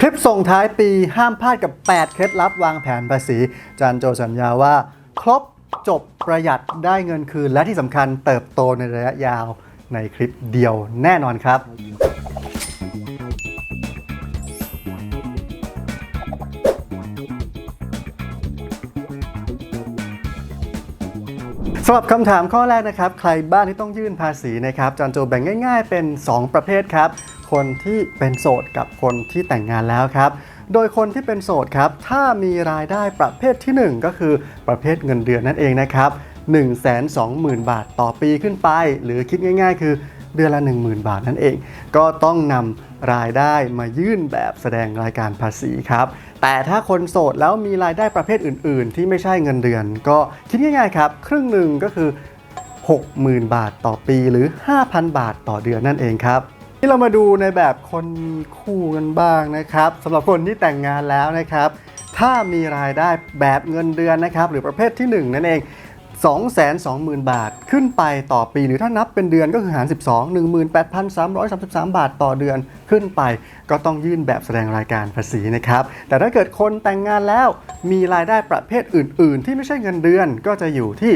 คลิปส่งท้ายปีห้ามพลาดกับ 8 เคล็ดลับวางแผนภาษีจานโจสัญญาว่า ครบจบประหยัดได้เงินคืน และที่สำคัญเติบโตในระยะยาวในคลิปเดียวแน่นอนครับ สำหรับคำถามข้อแรกนะครับ ใครบ้างที่ต้องยื่นภาษีนะครับจานโจแบ่งง่าย ๆ เป็น 2 ประเภทครับ คนที่เป็นโสดกับคนที่แต่งงานแล้วครับโดยคนที่เป็นโสดครับ ถ้ามีรายได้ประเภทที่ 1 ก็คือประเภทเงินเดือนนั่นเองนะครับ120,000 บาทต่อปีขึ้นไป หรือคิดง่าย ๆ คือเดือนละ 10,000 บาทนั่นเอง ก็ต้องนำรายได้มายื่นแบบแสดงรายการภาษีครับ แต่ถ้าคนโสดแล้วมีรายได้ประเภทอื่น ๆ ที่ไม่ใช่เงินเดือน ก็คิดง่าย ๆ ครับ ครึ่งหนึ่งก็คือ 60,000 บาทต่อปีหรือ 5,000 บาทต่อเดือนนั่นเองครับ ที่เรามาดูในแบบคนมีคู่กันบ้างนะครับสำหรับคนที่แต่งงานแล้วนะครับ ถ้ามีรายได้แบบเงินเดือนนะครับ หรือประเภทที่ 1 นั่นเอง 220,000 บาทขึ้นไปต่อปี หรือถ้านับเป็นเดือนก็คือหาร 12 18,333 บาทต่อเดือนขึ้นไป ก็ต้องยื่นแบบแสดงรายการภาษีนะครับ แต่ถ้าเกิดคนแต่งงานแล้วมีรายได้ประเภทอื่น ๆ ที่ไม่ใช่เงินเดือนก็จะอยู่ที่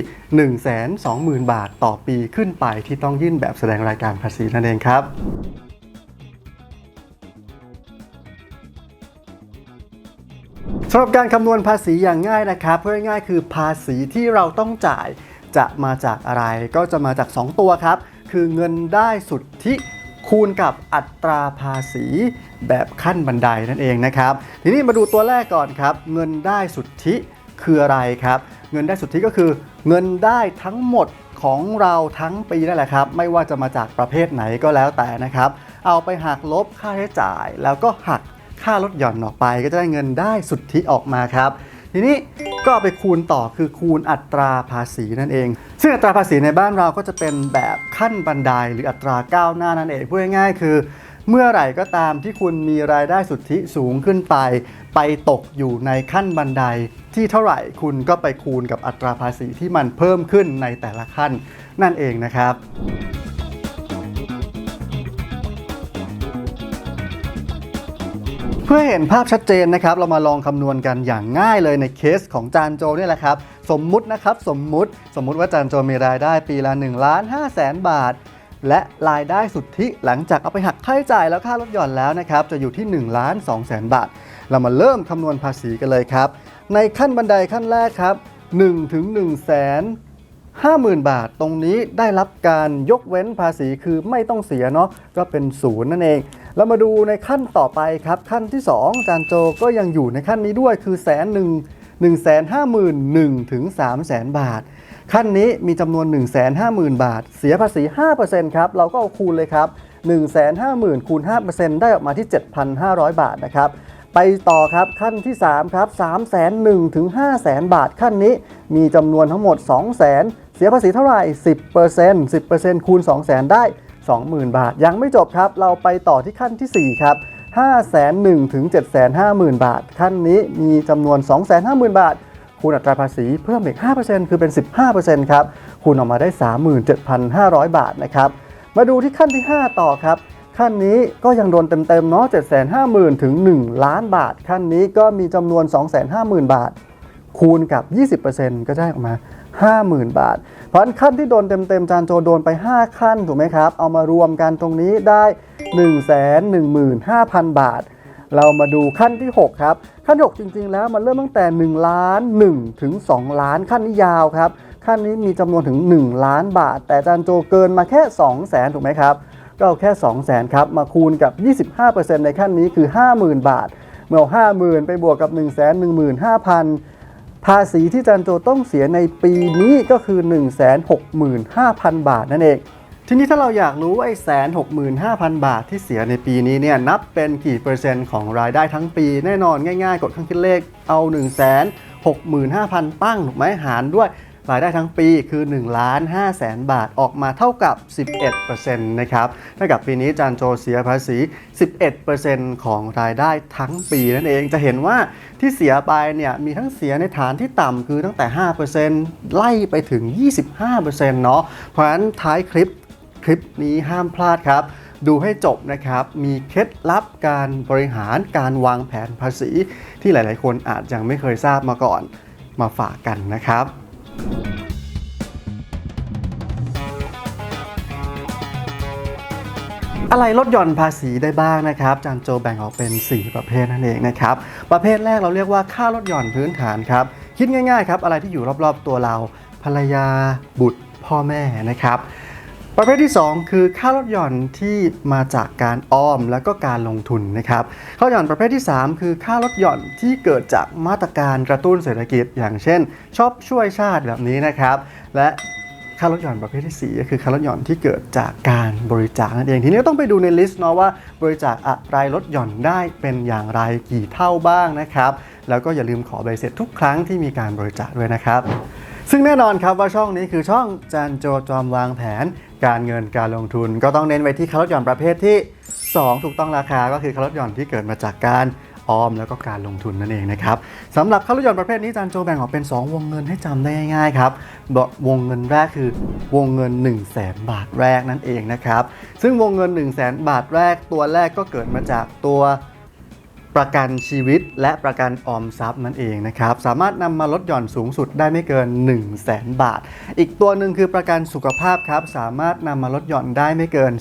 120,000 บาทต่อปีขึ้นไปที่ต้องยื่นแบบแสดงรายการภาษีนั่นเองครับ สำหรับการคำนวณภาษีอย่างง่ายนะครับเพื่อง่ายคือภาษีที่เราต้องจ่ายจะมาจากอะไรก็จะมาจาก 2 ตัวครับ คือเงินได้สุทธิคูณกับอัตราภาษีแบบขั้นบันไดนั่นเองนะครับ ทีนี้มาดูตัวแรกก่อนครับ เงินได้สุทธิคืออะไรครับ เงินได้สุทธิก็คือ เงินได้ทั้งหมดของเราทั้งปีนั่นแหละครับ ไม่ว่าจะมาจากประเภทไหนก็แล้วแต่นะครับ เอาไปหักลบค่าใช้จ่าย แล้วก็หัก ค่าลดหย่อนออกไป ก็จะได้เงินได้สุทธิออกมาครับ ทีนี้ก็ไปคูณต่อคือคูณอัตราภาษีนั่นเอง ซึ่งอัตราภาษีในบ้านเราก็จะเป็นแบบขั้นบันไดหรืออัตราก้าวหน้านั่นเองพูดง่ายๆ คือเมื่อไหร่ก็ตามที่คุณมีรายได้สุทธิสูงขึ้นไป ไปตกอยู่ในขั้นบันไดที่เท่าไหร่คุณก็ไปคูณกับอัตราภาษีที่มันเพิ่มขึ้นในแต่ละขั้นนั่นเองนะครับ พื่อเห็นภาพชัดเจนนะครับ เรามาลองคำนวณกันอย่างง่ายเลยในเคสของจานโจนี่แหละครับ สมมุตินะครับ สมมุติ สมมุติว่าจานโจมีรายได้ปีละ1ล้าน5แสนบาท และรายได้สุทธิหลังจากเอาไปหักค่าใช้จ่ายแล้วค่าลดหย่อนแล้วนะครับ จะอยู่ที่1ล้าน2แสนบาท เรามาเริ่มคำนวณภาษีกันเลยครับ ในขั้นบันไดขั้นแรกครับ1ถึง1แสน50,000 บาทตรงนี้ได้รับการยกเว้นภาษีคือไม่ต้องเสียเนาะก็เป็นศูนย์นั่นเอง แล้วมาดูในขั้นต่อไปครับ ขั้นที่2จานโจก็ยังอยู่ในขั้นนี้ด้วยคือแสนหนึ่งหนึ่งแสนห้าหมื่นหนึ่งถึงสามแสนบาท ขั้นนี้มีจำนวน 1 5 0 0 0 0 บาท เสียภาษี 5%ครับ เราก็เอาคูณเลยครับ 1 5 0 0 0 0คูณ5%ได้ออกมาที่ 7,500 บาทนะครับไปต่อครับขั้นที่ 3 ครับ 3 1 0 0 0ถึง5 0 0 0 0บาท ขั้นนี้มีจำนวนทั้งหมด 2 0 0 0 0 0 เสียภาษีเท่าไหร่ 10% 10%คูณ 2 0 0 0 0 ได้ 20,000 บาท ยังไม่จบครับ เราไปต่อที่ขั้นทีสี่4 ครับ5 1 0 0 0ถึง750,000 บาท ขั้นนี้มีจำนวน 250,000 บาท คูณอัตราภาษีเพิ่มอีก 5%คือเป็น 15%ครับ คูณออกมาได้ 37,500 บาทนะครับ มาดูที่ขั้นที่ 5 ต่อครับขั้นนี้ก็ยังโดนเต็มๆเนาะ750,000 ถึง 1 ล้านบาท ขั้นนี้ก็มีจำนวน 250,000 บาท คูณกับ 20%ก็ได้ออกมา 50,000 บาท เพราะนั้นขั้นที่โดนเต็มๆจานโจโดนไป 5 ขั้นถูกไหมครับ เอามารวมกันตรงนี้ได้ 115,000 บาท เรามาดูขั้นที่ 6 ครับ ขั้น6จริง ๆ แล้วมันเริ่มตั้งแต่ 1 ล้าน 1 ถึง 2 ล้านขั้นนี้ยาวครับ ขั้นนี้มีจำนวนถึง 1 ล้านบาท แต่จานโจเกินมาแค่ 2 0 0แสนถูกไหมครับก็เอาแค่ 2 0 0แสนครับ มาคูณกับ 25%ในขั้นนี้คือ 50,000 บาท เมื่อเอา50,000 ไปบวกกับ 1 1 5 0 0 0 ภาษีที่จันโจต้องเสียในปีนี้ก็คือ 165,000 บาทนั่นเอง ทีนี้ถ้าเราอยากรู้ว่าไอ้แสนหกหมื่นห้าพันบาทที่เสียในปีนี้เนี่ยนับเป็นกี่เปอร์เซ็นต์ของรายได้ทั้งปี แน่นอนง่ายๆ กดเครื่องคิดเลขเอา1นึ่งแสนหกหมื่นห้าพันตั้งถูกไหมหารด้วย รายได้ทั้งปีคือ1ล้าน5แสนบาทออกมาเท่ากับ 11%นะครับเท่ากับปีนี้จานโจเสียภาษี 11%ของรายได้ทั้งปีนั่นเองจะเห็นว่าที่เสียไปเนี่ยมีทั้งเสียในฐานที่ต่ำคือตั้งแต่ 5%ไล่ไปถึง 25%เนาะเพราะฉะนั้นท้ายคลิปคลิปนี้ห้ามพลาดครับดูให้จบนะครับ มีเคล็ดลับการบริหารการวางแผนภาษี ที่หลาย ๆ คนอาจยังไม่เคยทราบมาก่อนมาฝากกันนะครับ อะไรลดหย่อนภาษีได้บ้างนะครับจานโจแบ่งออกเป็น 4 ประเภทนั่นเองนะครับ ประเภทแรกเราเรียกว่าค่าลดหย่อนพื้นฐานครับ คิดง่ายๆครับ อะไรที่อยู่รอบๆตัวเรา ภรรยาบุตรพ่อแม่นะครับ ประเภทที่ 2 คือค่าลดหย่อนที่มาจากการออมแล้วก็การลงทุนนะครับค่าลดหย่อนประเภทที่ 3 คือค่าลดหย่อนที่เกิดจากมาตรการกระตุ้นเศรษฐกิจ อย่างเช่นชอบช่วยชาติแบบนี้นะครับ และค่าลดหย่อนประเภทที่ 4 ก็คือค่าลดหย่อนที่เกิดจากการบริจาคนั่นเองทีนี้ต้องไปดูในลิสต์เนาะว่าบริจาคอะไรลดหย่อนได้เป็นอย่างไรกี่เท่าบ้างนะครับแล้วก็อย่าลืมขอใบเสร็จทุกครั้งที่มีการบริจาคด้วยนะครับ ซึ่งแน่นอนครับว่าช่องนี้คือช่องจานโจจอมวางแผน การเงินการลงทุน ก็ต้องเน้นไว้ที่ค่าลดหย่อนประเภทที่ 2 ถูกต้องราคาก็คือค่าลดหย่อนที่เกิดมาจากการออมแล้วก็การลงทุนนั่นเองนะครับสำหรับค่าลดหย่อนประเภทนี้จานโจแบ่งออกเป็น 2 วงเงินให้จำได้ง่ายๆครับวงเงินแรกคือวงเงิน 1 0 0 0 0แบาทแรกนั่นเองนะครับซึ่งวงเงิน 1 0 0 0 0แบาทแรกตัวแรกก็เกิดมาจากตัว ประกันชีวิตและประกันออมทรัพย์นั่นเองนะครับ สามารถนำมาลดหย่อนสูงสุดได้ไม่เกิน 1 0 0 0 0แบาท อีกตัวหนึ่งคือประกันสุขภาพครับ สามารถนำมาลดหย่อนได้ไม่เกิน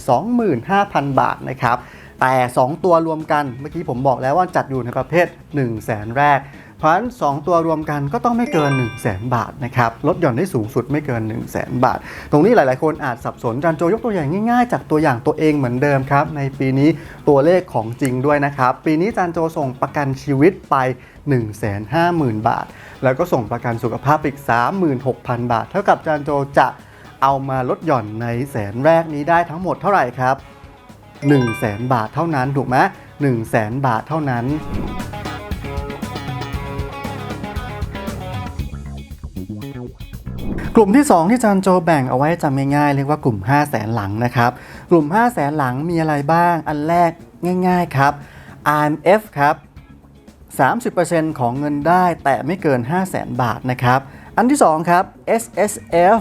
25,000 บาทนะครับแต่ 2 ตัวรวมกันเมื่อกี้ผมบอกแล้วว่าจัดอยู่ในประเภท 1 0 0 0 0แสนแรก เพราะฉะนั้น2ตัวรวมกันก็ต้องไม่เกิน 1 0 0 0 0แสนบาทนะครับลดหย่อนได้สูงสุดไม่เกิน 1 0 0 0 0แสนบาท ตรงนี้หลาย ๆ คนอาจสับสนจันโจยกตัวอย่างง่าย ๆ จากตัวอย่างตัวเองเหมือนเดิมครับ ในปีนี้ตัวเลขของจริงด้วยนะครับ ปีนี้จันโจส่งประกันชีวิตไป 150,000 บาท แล้วก็ส่งประกันสุขภาพอีก 36,000 บาท เท่ากับจันโจจะเอามาลดหย่อนในแสนแรกนี้ได้ทั้งหมดเท่าไหร่ครับ1 0 0 0 0แสนบาทเท่านั้นถูกไหม1 0 0 0 0แสนบาทเท่านั้น กลุ่มที่ 2 ที่จานโจแบ่งเอาไว้จำง่ายๆเรียกว่ากลุ่ม 5 0 0แสนหลังนะครับ กลุ่ม 5 0 0แสนหลังมีอะไรบ้าง อันแรกง่ายๆครับ IMF ครับ 30%ของเงินได้แต่ไม่เกิน 5 0 0แสนบาทนะครับ อันที่ 2 ครับ SSF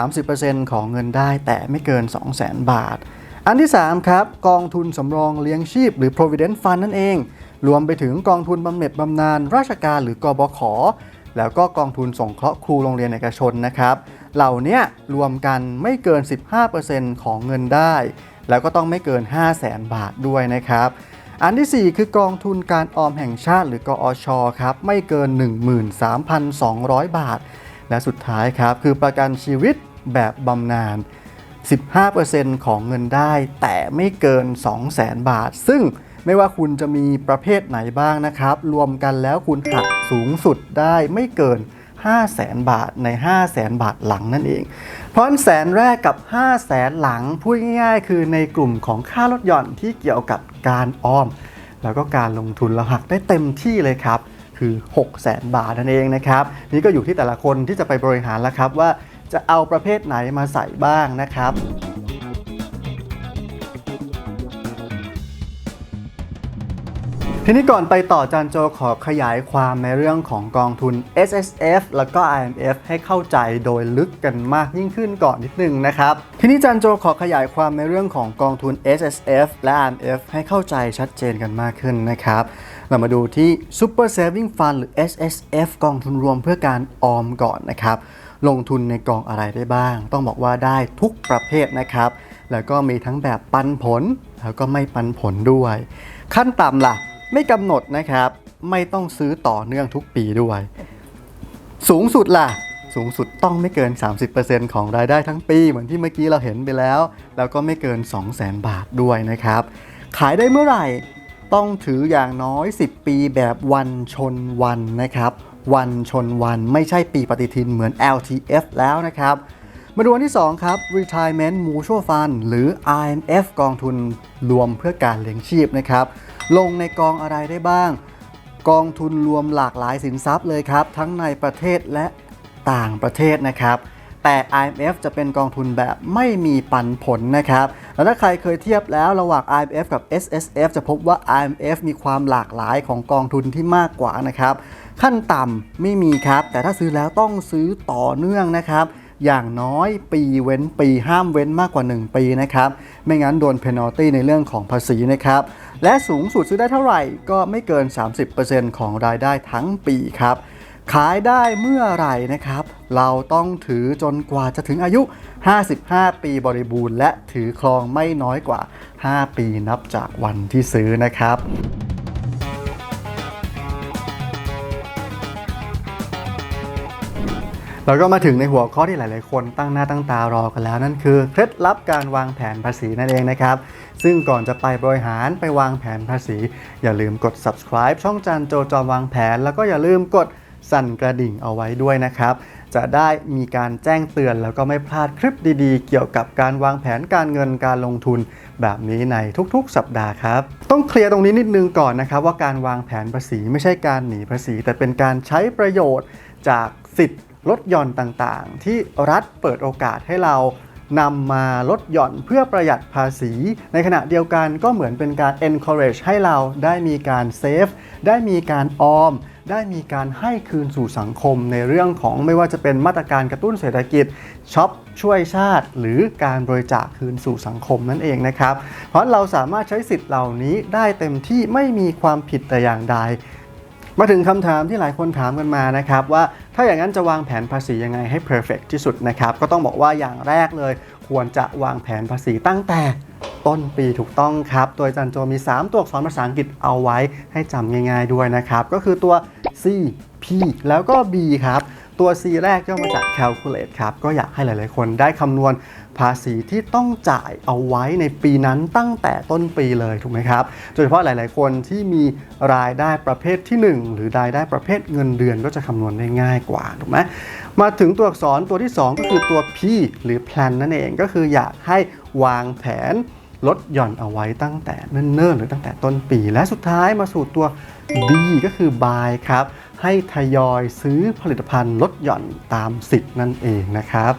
30%ของเงินได้แต่ไม่เกิน 2 0 0แสนบาท อันที่ 3 ครับ กองทุนสำรองเลี้ยงชีพ หรือ provident fund นั่นเอง รวมไปถึงกองทุนบำเหน็จบำนาญราชการหรือกบข แล้วก็กองทุนสงเคราะห์ครูโรงเรียนเอกชนนะครับ เหล่านี้รวมกันไม่เกิน 15%ของเงินได้ แล้วก็ต้องไม่เกิน 5 0 0แสนบาทด้วยนะครับ อันที่ 4 คือกองทุนการออมแห่งชาติหรือกอชครับไม่เกิน 13,200 บาท และสุดท้ายครับคือประกันชีวิตแบบบำนาญ15%ของเงินได้แต่ไม่เกิน 200,000บาท ซึ่ง ไม่ว่าคุณจะมีประเภทไหนบ้างนะครับ รวมกันแล้วคุณหักสูงสุดได้ไม่เกิน 500,000บาทใน 500,000บาทหลังนั่นเอง เพราะแสนแรกกับ 500,000หลังพูดง่ายๆ คือในกลุ่มของค่าลดหย่อนที่เกี่ยวกับการออม แล้วก็การลงทุนเราหักได้เต็มที่เลยครับคือ 600,000บาทนั่นเองนะครับ นี่ก็อยู่ที่แต่ละคนที่จะไปบริหารแล้วครับว่าจะเอาประเภทไหนมาใส่บ้างนะครับ ทีนี้ก่อนไปต่อจานโจขอขยายความในเรื่องของกองทุน S S F แล้วก็ I M F ให้เข้าใจโดยลึกกันมากยิ่งขึ้นก่อนนิดนึงนะครับ ทีนี้จานโจขอขยายความในเรื่องของกองทุน S S F และ I M F ให้เข้าใจชัดเจนกันมากขึ้นนะครับ เรามาดูที่ Super Saving Fund หรือ S S F กองทุนรวมเพื่อการออมก่อนนะครับ ลงทุนในกองอะไรได้บ้าง ต้องบอกว่าได้ทุกประเภทนะครับ แล้วก็มีทั้งแบบปันผลแล้วก็ไม่ปันผลด้วย ขั้นต่ำล่ะ ไม่กำหนดนะครับ ไม่ต้องซื้อต่อเนื่องทุกปีด้วย สูงสุดล่ะ สูงสุดต้องไม่เกิน 30%ของรายได้ทั้งปี เหมือนที่เมื่อกี้เราเห็นไปแล้ว แล้วก็ไม่เกิน 200,000 บาทด้วยนะครับ ขายได้เมื่อไหร่ต้องถืออย่างน้อย 10 ปีแบบวันชนวันนะครับ วันชนวันไม่ใช่ปีปฏิทินเหมือน LTF แล้วนะครับมาดูอันที่ 2 ครับ Retirement Mutual Fund หรือ IMF กองทุนรวมเพื่อการเลี้ยงชีพนะครับ ลงในกองอะไรได้บ้าง กองทุนรวมหลากหลายสินทรัพย์เลยครับ ทั้งในประเทศและต่างประเทศนะครับ แต่ IMF จะเป็นกองทุนแบบไม่มีปันผลนะครับ แล้วถ้าใครเคยเทียบแล้วระหว่าง IMF กับ SSF จะพบว่า IMF มีความหลากหลายของกองทุนที่มากกว่านะครับ ขั้นต่ำไม่มีครับ แต่ถ้าซื้อแล้วต้องซื้อต่อเนื่องนะครับ อย่างน้อยปีเว้นปีห้ามเว้นมากกว่า 1 ปีนะครับ ไม่งั้นโดนเพน a ลตี้ในเรื่องของภาษีนะครับ และสูงสุดซื้อได้เท่าไหร่ก็ไม่เกิน 30%ของรายได้ทั้งปีครับขายได้เมื่อไหร่นะครับ เราต้องถือจนกว่าจะถึงอายุ 55 ปีบริบูรณ์ และถือครองไม่น้อยกว่า 5 ปีนับจากวันที่ซื้อนะครับ เราก็มาถึงในหัวข้อที่หลาย ๆ คนตั้งหน้าตั้งตารอกันแล้ว นั่นคือเคล็ดลับการวางแผนภาษีนั่นเองนะครับ ซึ่งก่อนจะไปบริหารไปวางแผนภาษี อย่าลืมกด subscribe ช่องจันโจจอมวางแผน แล้วก็อย่าลืมกดสั่นกระดิ่งเอาไว้ด้วยนะครับ จะได้มีการแจ้งเตือนแล้วก็ไม่พลาดคลิปดีๆ เกี่ยวกับการวางแผนการเงินการลงทุน แบบนี้ในทุกๆ สัปดาห์ครับ ต้องเคลียร์ตรงนี้นิดนึงก่อนนะครับ ว่าการวางแผนภาษีไม่ใช่การหนีภาษี แต่เป็นการใช้ประโยชน์จากสิทธิ์ ลดหย่อนต่างๆ ที่รัฐเปิดโอกาสให้เรานำมาลดหย่อนเพื่อประหยัดภาษี ในขณะเดียวกันก็เหมือนเป็นการ encourage ให้เราได้มีการเซฟได้มีการออม ได้มีการให้คืนสู่สังคมในเรื่องของไม่ว่าจะเป็นมาตรการกระตุ้นเศรษฐกิจช็อปช่วยชาติ หรือการบริจาคคืนสู่สังคมนั่นเองนะครับ เพราะเราสามารถใช้สิทธิ์เหล่านี้ได้เต็มที่ไม่มีความผิดแต่อย่างใด มาถึงคำถามที่หลายคนถามกันมานะครับว่าถ้าอย่างนั้นจะวางแผนภาษียังไงให้ perfect ที่สุดนะครับก็ต้องบอกว่าอย่างแรกเลย ควรจะวางแผนภาษีตั้งแต่ต้นปีถูกต้องครับ โดยจันโจมี 3 ตัวอักษรภาษาอังกฤษเอาไว้ให้จำง่าย ๆด้วยนะครับ ก็คือตัว C P แล้วก็ B ครับ ตัว C แรกย่อมาจาก calculate ครับ ก็อยากให้หลายๆคนได้คำนวณ ภาษีที่ต้องจ่ายเอาไว้ในปีนั้นตั้งแต่ต้นปีเลยถูกไหมครับโดยเฉพาะหลาย ๆ คนที่มีรายได้ประเภทที่ 1 หรือรายได้ประเภทเงินเดือนก็จะคำนวณได้ง่ายกว่าถูกไหมมาถึงตัวอักษรตัวที่ 2 ก็คือตัว P หรือ plan นั่นเองก็คืออยากให้วางแผนลดหย่อนเอาไว้ตั้งแต่เนิ่นๆ หรือตั้งแต่ต้นปี และสุดท้ายมาสู่ตัว B ก็คือ buy ครับ ให้ทยอยซื้อผลิตภัณฑ์ลดหย่อนตามสิทธิ์นั่นเองนะครับ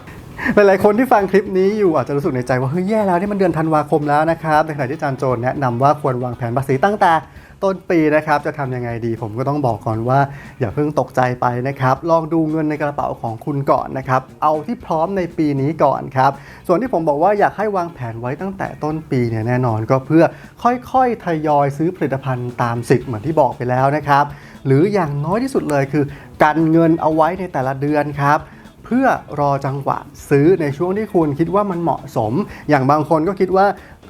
หลายๆคนที่ฟังคลิปนี้อยู่อาจจะรู้สึกในใจว่าเฮ้ยแย่แล้วนี่มันเดือนธันวาคมแล้วนะครับในขณะที่อาจารย์โจนแนะนำว่าควรวางแผนภาษีตั้งแต่ต้นปีนะครับจะทำยังไงดี ผมก็ต้องบอกก่อนว่า อย่าเพิ่งตกใจไปนะครับลองดูเงินในกระเป๋าของคุณก่อนนะครับเอาที่พร้อมในปีนี้ก่อนครับส่วนที่ผมบอกว่าอยากให้วางแผนไว้ตั้งแต่ต้นปีเนี่ยแน่นอนก็เพื่อค่อยๆทยอยซื้อผลิตภัณฑ์ตามสิทธิ์เหมือนที่บอกไปแล้วนะครับหรืออย่างน้อยที่สุดเลยคือ กันเงินเอาไว้ในแต่ละเดือนครับ เพื่อรอจังหวะซื้อในช่วงที่คุณคิดว่ามันเหมาะสม อย่างบางคนก็คิดว่า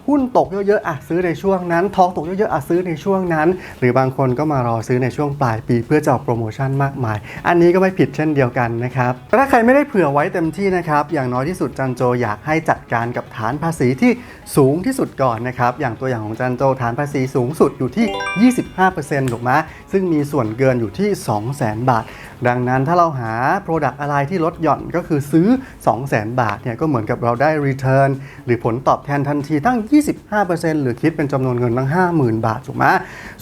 หุ้นตกเยอะๆอะซื้อในช่วงนั้น ทองตกเยอะๆอะซื้อในช่วงนั้น หรือบางคนก็มารอซื้อในช่วงปลายปี เพื่อจะเอาโปรโมชั่นมากมาย อันนี้ก็ไม่ผิดเช่นเดียวกันนะครับถ้าใครไม่ได้เผื่อไว้เต็มที่นะครับอย่างน้อยที่สุดจันโจอยากให้จัดการกับฐานภาษีที่สูงที่สุดก่อนนะครับอย่างตัวอย่างของจันโจฐานภาษีสูงสุดอยู่ที่ 25%ถูกไหมซึ่งมีส่วนเกินอยู่ที่ 200,000 บาท ดังนั้นถ้าเราหา Product อะไรที่ลดหย่อนก็คือซื้อ 200,000 บาทเนี่ยก็เหมือนกับเราได้ Return หรือผลตอบแทนทันทีตั้ง25%หรือคิดเป็นจำนวนเงินตั้ง 50,000 บาทถูกไหม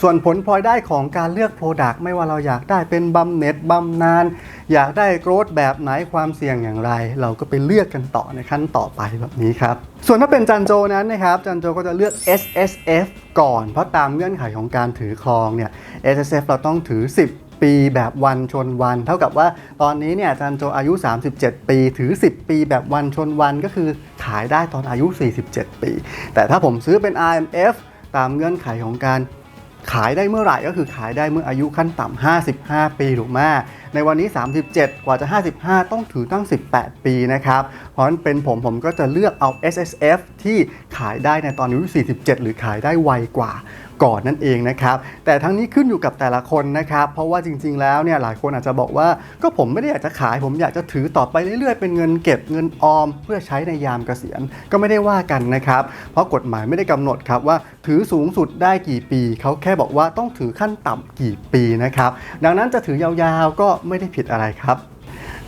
ส่วนผลพลอยได้ของการเลือก Product ไม่ว่าเราอยากได้เป็นบำเหน็จบำนาญอยากได้โกรธแบบไหนความเสี่ยงอย่างไร เราก็ไปเลือกกันต่อในขั้นต่อไปแบบนี้ครับ ส่วนถ้าเป็นจันโจนั้นนะครับจันโจก็จะเลือก S S F ก่อน เพราะตามเงื่อนไขของการถือครองเนี่ย S S F เราต้องถือ 10 ปีแบบวันชนวัน เท่ากับว่าตอนนี้เนี่ยอาจันโจอายุ 37 ปี ถือ 10 ปีแบบวันชนวันก็คือขายได้ตอนอายุ 47 ปี แต่ถ้าผมซื้อเป็น IMF ตามเงื่อนไขของการขายได้เมื่อไหร่ก็คือขายได้เมื่ออายุขั้นต่ำ 55 ปีถูกไหมในวันนี้ 37 กว่าจะ 55 ต้องถือตั้ง 18 ปีนะครับ เพราะฉะนั้นเป็นผมผมก็จะเลือกเอา S S F ที่ขายได้ในตอนอายุ 47 หรือขายได้ไวกว่าก่อนนั่นเองนะครับแต่ทั้งนี้ขึ้นอยู่กับแต่ละคนนะครับเพราะว่าจริง ๆ แล้วเนี่ยหลายคนอาจจะบอกว่าก็ผมไม่ได้อยากจะขาย ผมอยากจะถือต่อไปเรื่อยๆ เป็นเงินเก็บเงินออม เพื่อใช้ในยามเกษียณก็ไม่ได้ว่ากันนะครับเพราะกฎหมายไม่ได้กำหนดครับว่าถือสูงสุดได้กี่ปี เขาแค่บอกว่าต้องถือขั้นต่ำกี่ปีนะครับดังนั้นจะถือยาวๆก็ไม่ได้ผิดอะไรครับ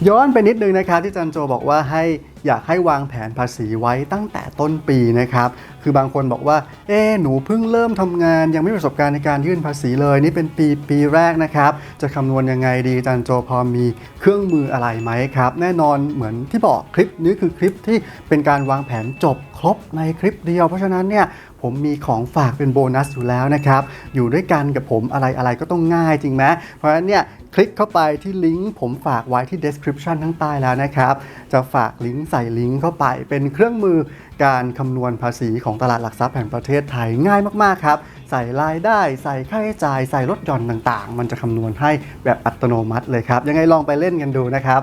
ย้อนไปนิดนึงนะครับที่จันโจบอกว่าให้ อยากให้วางแผนภาษีไว้ตั้งแต่ต้นปีนะครับ คือบางคนบอกว่า เอ๊หนูเพิ่งเริ่มทำงาน ยังไม่มีประสบการณ์ในการยื่นภาษีเลย นี่เป็นปีปีแรกนะครับ จะคำนวณยังไงดีจารย์โจพอมีเครื่องมืออะไรไหมครับ แน่นอนเหมือนที่บอกคลิปนี้คือคลิปที่เป็นการวางแผนจบครบในคลิปเดียว เพราะฉะนั้นเนี่ยผมมีของฝากเป็นโบนัสอยู่แล้วนะครับ อยู่ด้วยกันกับผมอะไรอะไรก็ต้องง่ายจริงไหมเพราะฉะนั้นเนี่ย ลิกเข้าไปที่ลิงก์ผมฝากไว้ที่ description ทั้งใต้แล้วนะครับ จะฝากลิงก์ใส่ลิงก์เข้าไป เป็นเครื่องมือการคำนวณภาษีของตลาดหลักทรัพย์แห่งประเทศไทยง่ายมาก ๆ ครับ ใส่รายได้ ใส่ค่าใช้จ่าย ใส่ลดหย่อนต่างๆ มันจะคำนวณให้แบบอัตโนมัติเลยครับ ยังไงลองไปเล่นกันดูนะครับ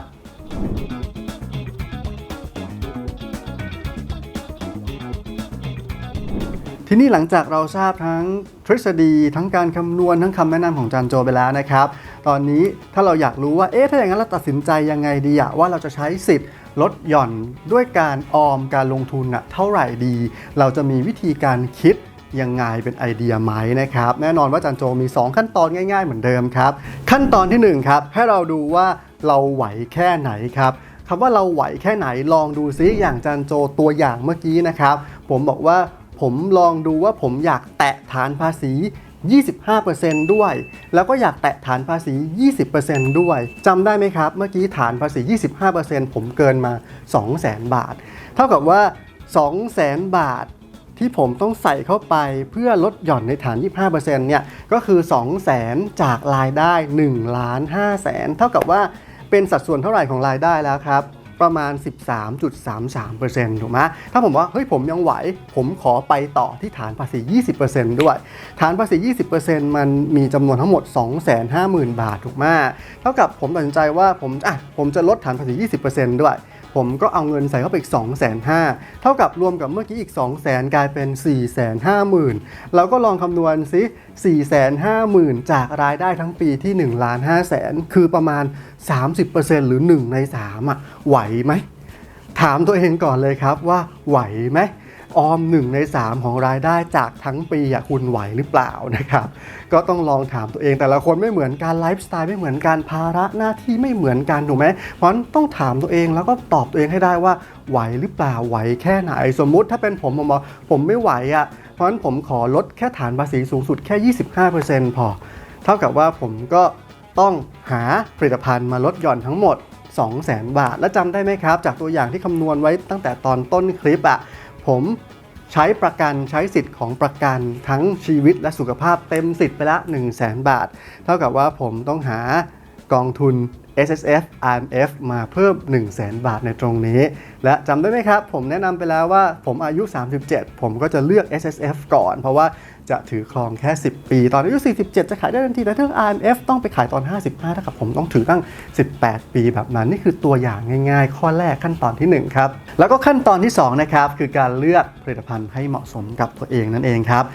ทีนี้หลังจากเราทราบทั้งทฤษฎีทั้งการคำนวณทั้งคำแนะนำของจานโจไปแล้วนะครับ ตอนนี้ถ้าเราอยากรู้ว่าเอ๊ะถ้าอย่างนั้นเราตัดสินใจยังไงดีอะว่าเราจะใช้สิทธิ์ลดหย่อนด้วยการออมการลงทุนอะเท่าไหร่ดี เราจะมีวิธีการคิดยังไงเป็นไอเดียไหมนะครับ แน่นอนว่าจานโจมี 2 ขั้นตอนง่ายๆ เหมือนเดิมครับ ขั้นตอนทีหนึ่1ครับให้เราดูว่าเราไหวแค่ไหนครับคำว่าเราไหวแค่ไหนลองดูซิอย่างจานโจตัวอย่างเมื่อกี้นะครับ ผมบอกว่าผมลองดูว่าผมอยากแตะฐานภาษี 25%ด้วย แล้วก็อยากแตะฐานภาษี 20%ด้วยจำได้ไหมครับ เมื่อกี้ฐานภาษี 25%ผมเกินมา 200,000 บาท เท่ากับว่า 200,000 บาทที่ผมต้องใส่เข้าไปเพื่อลดหย่อนในฐาน 25%เนี่ย ก็คือ 200,000 จากรายได้1ล้าน5แสน เท่ากับว่าเป็นสัดส่วนเท่าไหร่ของรายได้แล้วครับ ประมาณ 13.33%ถูกไหมถ้าผมว่าเฮ้ยผมยังไหว ผมขอไปต่อที่ฐานภาษี 20%ด้วย ฐานภาษี 20%มันมีจำนวนทั้งหมด 250,000 บาทถูกไหมเท่ากับผมตัดสินใจว่าผมอะผมจะลดฐานภาษี 20%ด้วย ผมก็เอาเงินใส่เข้าไปอีก 2 5 0 0 0 0เท่ากับรวมกับเมื่อกี้อีก2 0 0 0 0 0กลายเป็น 4 5 0 0 0 0เราก็ลองคำนวณซิ 4 5 0 0 0 0 จากรายได้ทั้งปีที่1ล้าน5แสนคือประมาณ 30%หรือ 1 ใน 3อะไหวไหม ถามตัวเองก่อนเลยครับว่าไหวไหม ออม 1 ใน 3 ของรายได้จากทั้งปีคุณไหวหรือเปล่านะครับ ก็ต้องลองถามตัวเองแต่ละคนไม่เหมือนกันไลฟ์สไตล์ไม่เหมือนกันภาระหน้าที่ไม่เหมือนกันถูกไหมเพราะฉะนั้นต้องถามตัวเองแล้วก็ตอบตัวเองให้ได้ว่าไหวหรือเปล่าไหวแค่ไหน สมมุติถ้าเป็นผมผมบอกผมไม่ไหวอะ่ะเพราะฉะนั้นผมขอลดแค่ฐานภาษีสูงสุดแค่ 25%พอ เท่ากับว่าผมก็ต้องหาผลิตภัณฑ์มาลดหย่อนทั้งหมด 200,000 บาท แล้วจำได้ไหมครับ จากตัวอย่างที่คำนวณไว้ตั้งแต่ตอนต้นคลิปอะ่ะ ผมใช้ประกันใช้สิทธิ์ของประกันทั้งชีวิตและสุขภาพเต็มสิทธิ์ไปละ 1 0 0 0 0แบาท เท่ากับว่าผมต้องหากองทุน S S F R M F มาเพิ่ม 1 0 0 0 0แบาทในตรงนี้ และจำได้ไหมครับ ผมแนะนำไปแล้วว่าผมอายุ 37 ผมก็จะเลือก S S F ก่อน เพราะว่า จะถือครองแค่ 10 ปี ตอนอายุ 47 จะขายได้ทันทีแต่ถ้า R M F ต้องไปขายตอน 55เท่ากับผมต้องถือตั้ง 18 ปีแบบนั้น นี่คือตัวอย่างง่ายๆ ข้อแรกขั้นตอนที่ 1 ครับ แล้วก็ขั้นตอนที่2นะครับคือการเลือกผลิตภัณฑ์ให้เหมาะสมกับตัวเองนั่นเองครับ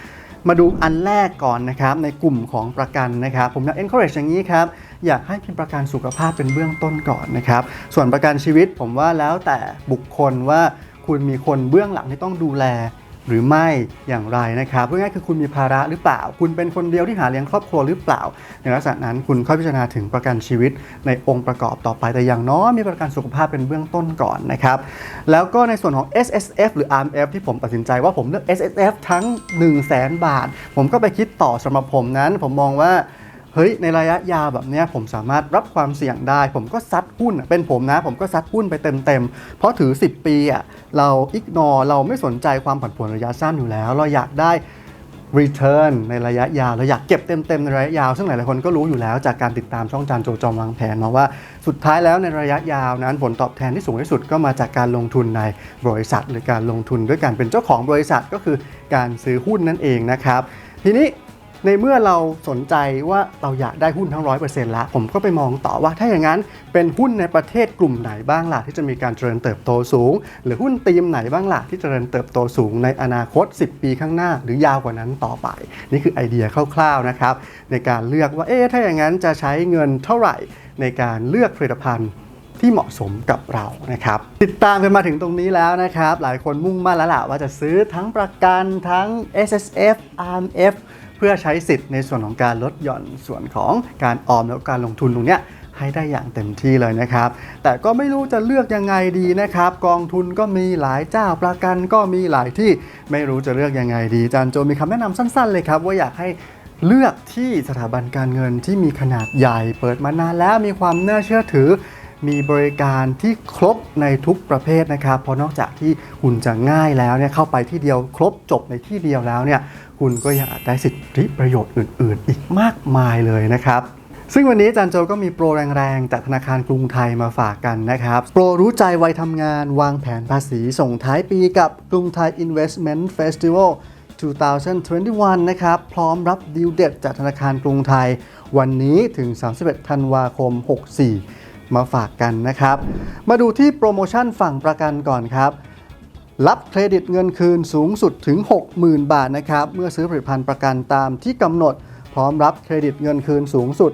มาดูอันแรกก่อนนะครับในกลุ่มของประกันนะครับผมอยาก encourage อย่างนี้ครับอยากให้เป็นประกันสุขภาพเป็นเบื้องต้นก่อนนะครับส่วนประกันชีวิตผมว่าแล้วแต่บุคคลว่าคุณมีคนเบื้องหลังที่ต้องดูแล หรือไม่อย่างไรนะครับเพื่อง่ายคือคุณมีภาระหรือเปล่า คุณเป็นคนเดียวที่หาเลี้ยงครอบครัวหรือเปล่า ในลักษณะนั้นคุณค่อยพิจารณาถึงประกันชีวิตในองค์ประกอบต่อไปแต่อย่างน้อยมีประกันสุขภาพเป็นเบื้องต้นก่อนนะครับแล้วก็ในส่วนของ S S F หรือ R M F ที่ผมตัดสินใจว่าผมเลือก S S F ทั้ง 1 0 0 0 0แบาท ผมก็ไปคิดต่อสำหรับผมนั้น ผมมองว่า เฮ้ยในระยะยาวแบบนี้ผมสามารถรับความเสี่ยงได้ ผมก็ซัดหุ้นเป็นผมนะ ผมก็ซัดหุ้นไปเต็มๆ เพราะถือ 10 ปีอะเราอิกนอเราไม่สนใจความผันผวนระยะสั้นอยู่แล้ว เราอยากได้ return ในระยะยาวเราอยากเก็บเต็มๆในระยะยาว ซึ่งหลายๆคนก็รู้อยู่แล้วจากการติดตามช่องจานโจจอมวางแผนมาว่าสุดท้ายแล้วในระยะยาวนั้นผลตอบแทนที่สูงที่สุดก็มาจากการลงทุนในบริษัท หรือการลงทุนด้วยการเป็นเจ้าของบริษัทก็คือการซื้อหุ้นนั่นเองนะครับ ทีนี้ ในเมื่อเราสนใจว่าเราอยากได้หุ้นทั้ง 100%แล้ว ผมก็ไปมองต่อว่าถ้าอย่างนั้นเป็นหุ้นในประเทศกลุ่มไหนบ้างล่ะที่จะมีการเจริญเติบโตสูง หรือหุ้นธีมไหนบ้างล่ะที่เจริญเติบโตสูงในอนาคต 10 ปีข้างหน้า หรือยาวกว่านั้นต่อไป นี่คือไอเดียคร่าวๆนะครับในการเลือกว่าเอ๊ะถ้าอย่างนั้นจะใช้เงินเท่าไหร่ในการเลือกผลิตภัณฑ์ที่เหมาะสมกับเรานะครับ ติดตามกันมาถึงตรงนี้แล้วนะครับ หลายคนมุ่งมั่นแล้วล่ะว่าจะซื้อทั้งประกันทั้ง S S F R M F เพื่อใช้สิทธิ์ในส่วนของการลดหย่อนส่วนของการออมแล้วการลงทุนตรงเนี้ยให้ได้อย่างเต็มที่เลยนะครับ แต่ก็ไม่รู้จะเลือกยังไงดีนะครับ กองทุนก็มีหลายเจ้าประกันก็มีหลายที่ไม่รู้จะเลือกยังไงดีอาจารย์โจมีคำแนะนำสั้น ๆ เลยครับ ว่าอยากให้เลือกที่สถาบันการเงินที่มีขนาดใหญ่เปิดมานานแล้วมีความน่าเชื่อถือ มีบริการที่ครบในทุกประเภทนะครับเพราะนอกจากที่คุณจะง่ายแล้วเนี่ยเข้าไปที่เดียวครบจบในที่เดียวแล้วเนี่ยคุณก็ยังอาจได้สิทธิประโยชน์อื่น ๆ อีกมากมายเลยนะครับซึ่งวันนี้จารย์โจก็มีโปรแรงๆ จากธนาคารกรุงไทยมาฝากกันนะครับ โปรรู้ใจวัยทำงานวางแผนภาษีส่งท้ายปีกับกรุงไทย Investment Festival 2021 นะครับ พร้อมรับดีลเด็ดจากธนาคารกรุงไทย วันนี้ถึง 31 ธันวาคม 64 มาฝากกันนะครับ มาดูที่โปรโมชั่นฝั่งประกันก่อนครับ รับเครดิตเงินคืนสูงสุดถึง 60,000 บาทนะครับ เมื่อซื้อผลิตภัณฑ์ประกันตามที่กำหนด ร้อมรับเครดิตเงินคืนสูงสุด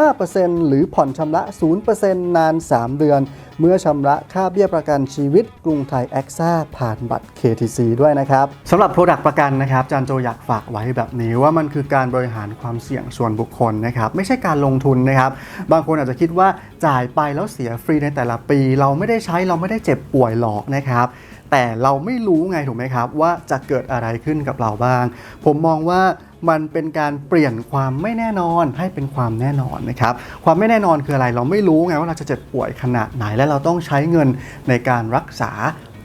15%หรือผ่อนชำระ 0%นาน 3 เดือน เมื่อชำระค่าเบี้ยประกันชีวิตกรุงไทยแอคซ่าผ่านบัตร KTC ด้วยนะครับสำหรับ Product ประกันนะครับจานโจอยากฝากไว้แบบนี้ว่ามันคือการบริหารความเสี่ยงส่วนบุคคลนะครับไม่ใช่การลงทุนนะครับ บางคนอาจจะคิดว่าจ่ายไปแล้วเสียฟรีในแต่ละปี เราไม่ได้ใช้เราไม่ได้เจ็บป่วยหรอกนะครับแต่เราไม่รู้ไงถูกไหมครับ ว่าจะเกิดอะไรขึ้นกับเราบ้าง ผมมองว่า มันเป็นการเปลี่ยนความไม่แน่นอนให้เป็นความแน่นอนนะครับ ความไม่แน่นอนคืออะไรเราไม่รู้ไงว่าเราจะเจ็บป่วยขนาดไหน และเราต้องใช้เงินในการรักษา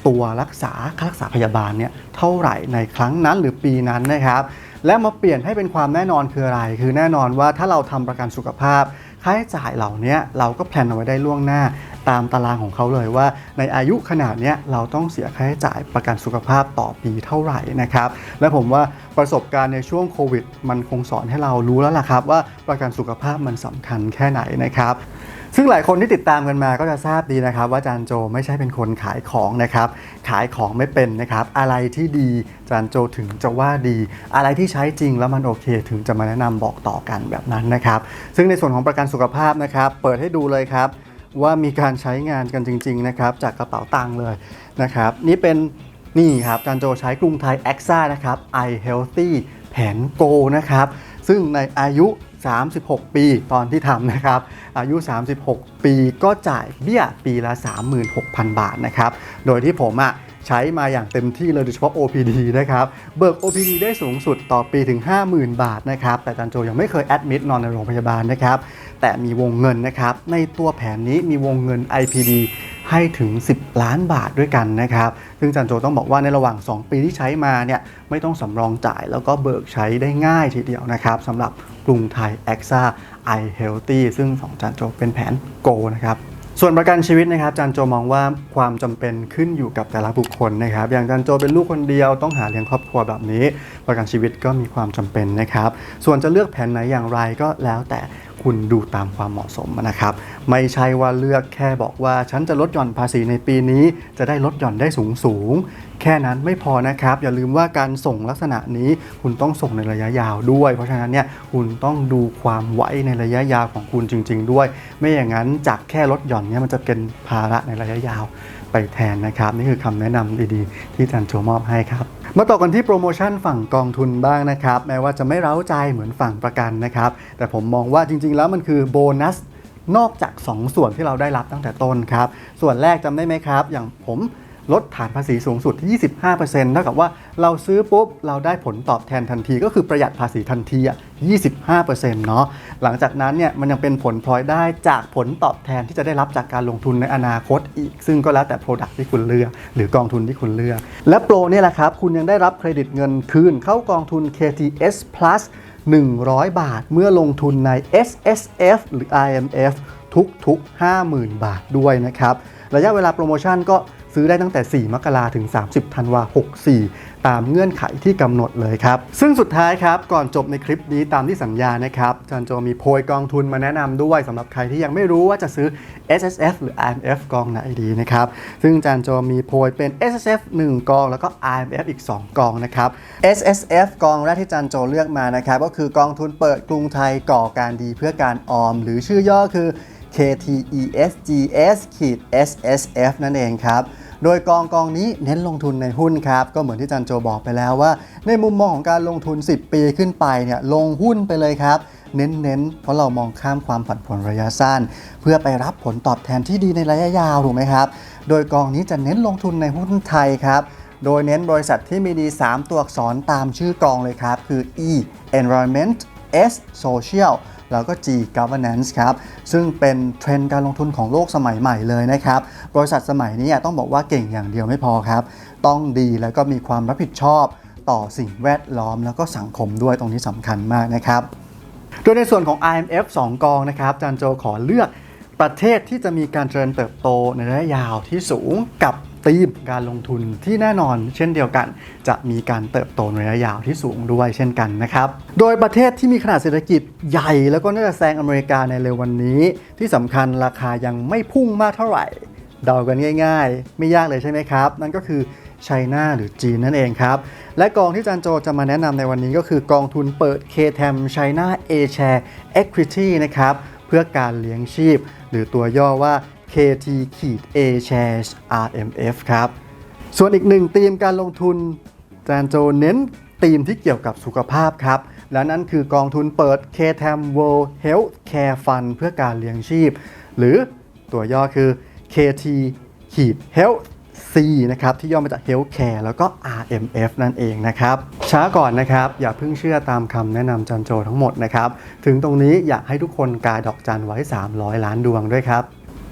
ตัวรักษาค่ารักษาพยาบาลเนี่ยเท่าไหร่ในครั้งนั้นหรือปีนั้นนะครับ และมาเปลี่ยนให้เป็นความแน่นอนคืออะไร คือแน่นอนว่าถ้าเราทำประกันสุขภาพ ค่าใช้จ่ายเหล่านี้เราก็แพลนเอาไว้ได้ล่วงหน้า ตามตารางของเขาเลยว่า ในอายุขนาดนี้เราต้องเสียค่าใช้จ่ายประกันสุขภาพต่อปีเท่าไหร่นะครับและผมว่าประสบการณ์ในช่วงโควิด มันคงสอนให้เรารู้แล้วล่ะครับว่าประกันสุขภาพมันสำคัญแค่ไหนนะครับ ซึ่งหลายคนที่ติดตามกันมาก็จะทราบดีนะครับ ว่าจานโจไม่ใช่เป็นคนขายของนะครับ ขายของไม่เป็นนะครับ อะไรที่ดีจานโจถึงจะว่าดี อะไรที่ใช้จริงแล้วมันโอเค ถึงจะมาแนะนำบอกต่อกันแบบนั้นนะครับ ซึ่งในส่วนของประกันสุขภาพนะครับ เปิดให้ดูเลยครับว่ามีการใช้งานกันจริง ๆ นะครับ จากกระเป๋าตังค์เลยนะครับ นี่เป็นนี่ครับจานโจใช้กรุงไทย a อ a นะครับ i Healthy แผนโกนะครับ ซึ่งในอายุ 36 ปีตอนที่ทำนะครับ อายุ 36 ปีก็จ่ายเบี้ยปีละ 36,000 บาทนะครับ โดยที่ผมอะใช้มาอย่างเต็มที่เลยโดยเฉพาะ OPD นะครับ เบิก OPD ได้สูงสุดต่อปีถึง 50,000 บาทนะครับ แต่จันโจยังไม่เคยแอดมิดนอนในโรงพยาบาลนะครับ แต่มีวงเงินนะครับ ในตัวแผนนี้มีวงเงิน IPD ให้ถึง 10 ล้านบาทด้วยกันนะครับ ซึ่งจันโจต้องบอกว่าในระหว่าง 2 ปีที่ใช้มาเนี่ยไม่ต้องสำรองจ่ายแล้วก็เบิกใช้ได้ง่ายทีเดียวนะครับสำหรับ กรุงไทยแอคซ่าไอเฮลตี้ซึ่งของจันโจเป็นแผนโกนะครับส่วนประกันชีวิตนะครับจันโจมองว่าความจำเป็นขึ้นอยู่กับแต่ละบุคคลนะครับ อย่างจันโจเป็นลูกคนเดียวต้องหาเลี้ยงครอบครัวแบบนี้ ประกันชีวิตก็มีความจำเป็นนะครับ ส่วนจะเลือกแผนไหนอย่างไรก็แล้วแต่ คุณดูตามความเหมาะสมนะครับ ไม่ใช่ว่าเลือกแค่บอกว่า ฉันจะลดหย่อนภาษีในปีนี้ จะได้ลดหย่อนได้สูงสูงๆแค่นั้นไม่พอนะครับ อย่าลืมว่าการส่งลักษณะนี้คุณต้องส่งในระยะยาวด้วย เพราะฉะนั้นเนี่ยคุณต้องดูความไหวในระยะยาวของคุณจริง ๆ ด้วย ไม่อย่างนั้นจากแค่ลดหย่อนเนี่ยมันจะเป็นภาระในระยะยาวไปแทนนะครับ นี่คือคำแนะนำดีๆ ที่อาจันโจมอบให้ครับ มาต่อกันที่โปรโมชั่นฝั่งกองทุนบ้างนะครับ แม้ว่าจะไม่เร้าใจเหมือนฝั่งประกันนะครับ แต่ผมมองว่าจริง ๆ แล้วมันคือโบนัสนอกจาก 2 ส่วนที่เราได้รับตั้งแต่ต้นครับ ส่วนแรกจำได้ไหมครับ อย่างผม ลดฐานภาษีสูงสุดที่ 25%เท่ากับว่าเราซื้อปุ๊บ เราได้ผลตอบแทนทันที ก็คือประหยัดภาษีทันทีอะ 25%เนาะ หลังจากนั้นเนี่ยมันยังเป็นผลพลอยได้จากผลตอบแทนที่จะได้รับจากการลงทุนในอนาคตอีก ซึ่งก็แล้วแต่ Product ที่คุณเลือก หรือกองทุนที่คุณเลือก และโปรเนี่ยแหละครับ คุณยังได้รับเครดิตเงินคืนเข้ากองทุน KTS Plus 100 บาทเมื่อลงทุนใน S S F หรือ I M F ทุกๆ 50,000 บาทด้วยนะครับ ระยะเวลาโปรโมชั่นก็ ซื้อได้ตั้งแต่ 4 มกราถึง 30 ธันวา 64 ตามเงื่อนไขที่กำหนดเลยครับ ซึ่งสุดท้ายครับก่อนจบในคลิปนี้ตามที่สัญญานะครับจันโจมีโพยกองทุนมาแนะนำด้วยสำหรับใครที่ยังไม่รู้ว่าจะซื้อ S S F หรือ I M F กองไหนดีนะครับซึ่งจันโจมีโพยเป็น S S F 1 กอง แล้วก็ I M F อีก 2 กองนะครับ S S F กองแรกที่จันโจเลือกมานะครับก็คือกองทุนเปิดกรุงไทยก่อการดีเพื่อการออม หรือชื่อย่อคือ KTESGS SSF นั่นเองครับ โดยกองกองนี้เน้นลงทุนในหุ้นครับ ก็เหมือนที่จันโจบอกไปแล้วว่า ในมุมมองของการลงทุน 10 ปีขึ้นไปเนี่ยลงหุ้นไปเลยครับ เน้นๆ เพราะเรามองข้ามความผันผวนระยะสั้น เพื่อไปรับผลตอบแทนที่ดีในระยะยาวถูกไหมครับ โดยกองนี้จะเน้นลงทุนในหุ้นไทยครับโดยเน้นบริษัทที่มีดี 3 ตัวอักษรตามชื่อกองเลยครับ คือ E Environment S Social แล้วก็ G Governance ครับ ซึ่งเป็นเทรนด์การลงทุนของโลกสมัยใหม่เลยนะครับ บริษัทสมัยนี้ต้องบอกว่าเก่งอย่างเดียวไม่พอครับ ต้องดีแล้วก็มีความรับผิดชอบต่อสิ่งแวดล้อมแล้วก็สังคมด้วยตรงนี้สำคัญมากนะครับ โดยในส่วนของ IMF 2 กองนะครับจานโจขอเลือกประเทศที่จะมีการเจริญเติบโตในระยะยาวที่สูงกับ ธีมการลงทุนที่แน่นอน เช่นเดียวกัน จะมีการเติบโตในระยะยาวที่สูงด้วยเช่นกันนะครับ โดยประเทศที่มีขนาดเศรษฐกิจใหญ่ แล้วก็น่าจะแซงอเมริกาในเร็ววันนี้ ที่สำคัญราคายังไม่พุ่งมากเท่าไหร่เดากันง่าย ๆ ไม่ยากเลยใช่ไหมครับ นั่นก็คือไชน่าหรือจีนนั่นเองครับ และกองที่จันโจจะมาแนะนำในวันนี้ก็คือกองทุนเปิด KTM China A Share Equity นะครับ เพื่อการเลี้ยงชีพ หรือตัวย่อว่า KT A Shares RMF ครับ ส่วนอีกหนึ่งธีมการลงทุนจานโจเน้นธีมที่เกี่ยวกับสุขภาพครับ และนั่นคือกองทุนเปิด ktam World Health Care Fund เพื่อการเลี้ยงชีพ หรือตัวย่อคือ KT ขีด Health C นะครับที่ย่อมาจาก Healthcare แล้วก็ RMF นั่นเองนะครับ ช้าก่อนนะครับ อย่าเพิ่งเชื่อตามคำแนะนำจันโจทั้งหมดนะครับ ถึงตรงนี้อยากให้ทุกคนกาดอกจันไว้ 300 ล้านดวงด้วยครับ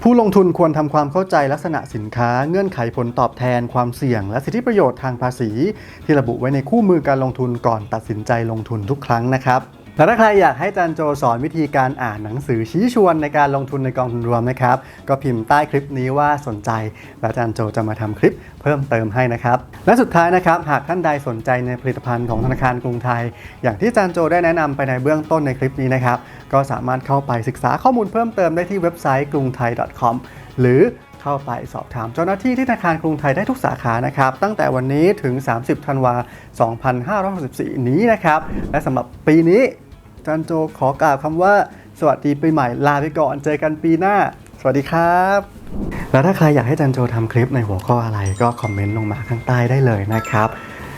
ผู้ลงทุนควรทำความเข้าใจลักษณะสินค้า เงื่อนไขผลตอบแทนความเสี่ยง และสิทธิประโยชน์ทางภาษี ที่ระบุไว้ในคู่มือการลงทุนก่อนตัดสินใจลงทุนทุกครั้งนะครับ และถ้าใครอยากให้จันโจสอนวิธีการอ่านหนังสือชี้ชวนในการลงทุนในกองทุนรวมนะครับ ก็พิมพ์ใต้คลิปนี้ว่าสนใจ แล้วจันโจจะมาทำคลิปเพิ่มเติมให้นะครับ และสุดท้ายนะครับหากท่านใดสนใจในผลิตภัณฑ์ของธนาคารกรุงไทย อย่างที่จันโจได้แนะนำไปในเบื้องต้นในคลิปนี้นะครับ ก็สามารถเข้าไปศึกษาข้อมูลเพิ่มเติมได้ที่เว็บไซต์กรุงไทย .com หรือเข้าไปสอบถามเจ้าหน้าที่ที่ธนาคารกรุงไทยได้ทุกสาขานะครับ ตั้งแต่วันนี้ถึง 30 ธันวา 2564 นี้นะครับ และสำหรับปีนี้ จันโจขอกล่าวคำว่า สวัสดีปีใหม่ลาไปก่อนเจอกันปีหน้า สวัสดีครับ แล้วถ้าใครอยากให้จันโจทำคลิปในหัวข้ออะไรก็คอมเมนต์ลงมาข้างใต้ได้เลยนะครับ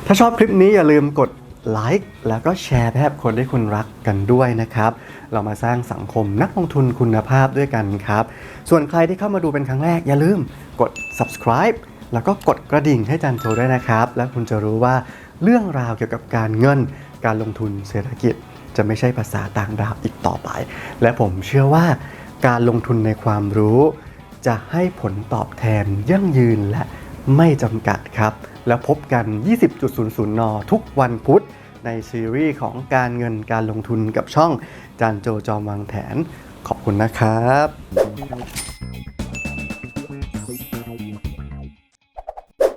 ถ้าชอบคลิปนี้อย่าลืมกดไลค์แล้วก็แชร์ไปให้คนที่คุณรักกันด้วยนะครับ เรามาสร้างสังคมนักลงทุนคุณภาพด้วยกันครับ ส่วนใครที่เข้ามาดูเป็นครั้งแรกอย่าลืมกด subscribe แล้วก็กดกระดิ่งให้จันโจด้วยนะครับ แล้วคุณจะรู้ว่าเรื่องราวเกี่ยวกับการเงิน การลงทุนเศรษฐกิจ จะไม่ใช่ภาษาต่างดาวอีกต่อไป และผมเชื่อว่าการลงทุนในความรู้ จะให้ผลตอบแทนยั่งยืนและไม่จำกัดครับ แล้วพบกัน 20.00 น ทุกวันพุธในซีรีส์ของการเงินการลงทุนกับช่องจานโจจอมวางแผน ขอบคุณนะครับ